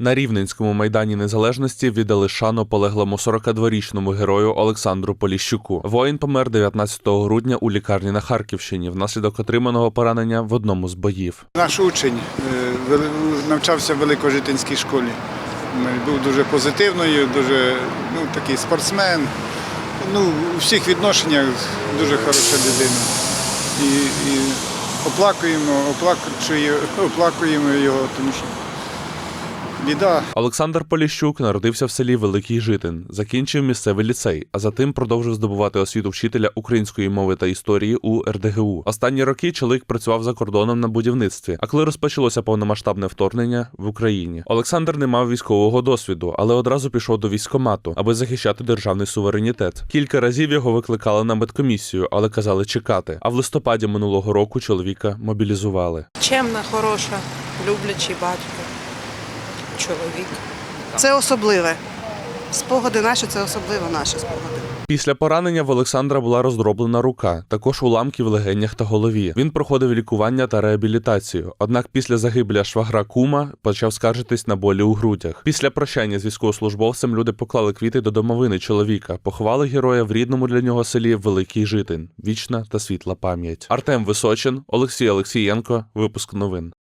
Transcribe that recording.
На Рівненському майдані Незалежності віддали шану полеглому 42-річному герою Олександру Поліщуку. Воїн помер 19 грудня у лікарні на Харківщині внаслідок отриманого поранення в одному з боїв. Наш учень е, навчався в Великожитинській школі. Був дуже позитивною, дуже ну, такий спортсмен. Ну, у всіх відношеннях дуже хороша людина. І, і оплакуємо, оплакуємо, оплакуємо його, тому що біда. Олександр Поліщук народився в селі Великий Житин, закінчив місцевий ліцей, а затим продовжив здобувати освіту вчителя української мови та історії у РДГУ. Останні роки чоловік працював за кордоном на будівництві. А коли розпочалося повномасштабне вторгнення в Україні, Олександр не мав військового досвіду, але одразу пішов до військкомату, аби захищати державний суверенітет. Кілька разів його викликали на медкомісію, але казали чекати. А в листопаді минулого року чоловіка мобілізували. Чемна, хороша, люблячий батько, чоловік. Це особливе. Спогади наші це особливо наші спогади. Після поранення в Олександра була роздроблена рука, також уламки в легенях та голові. Він проходив лікування та реабілітацію. Однак після загибля швагра кума почав скаржитись на болі у грудях. Після прощання з військовослужбовцем люди поклали квіти до домовини чоловіка, поховали героя в рідному для нього селі Великий Житин. Вічна та світла пам'ять. Артем Височин, Олексій Олексієнко. Випуск новин.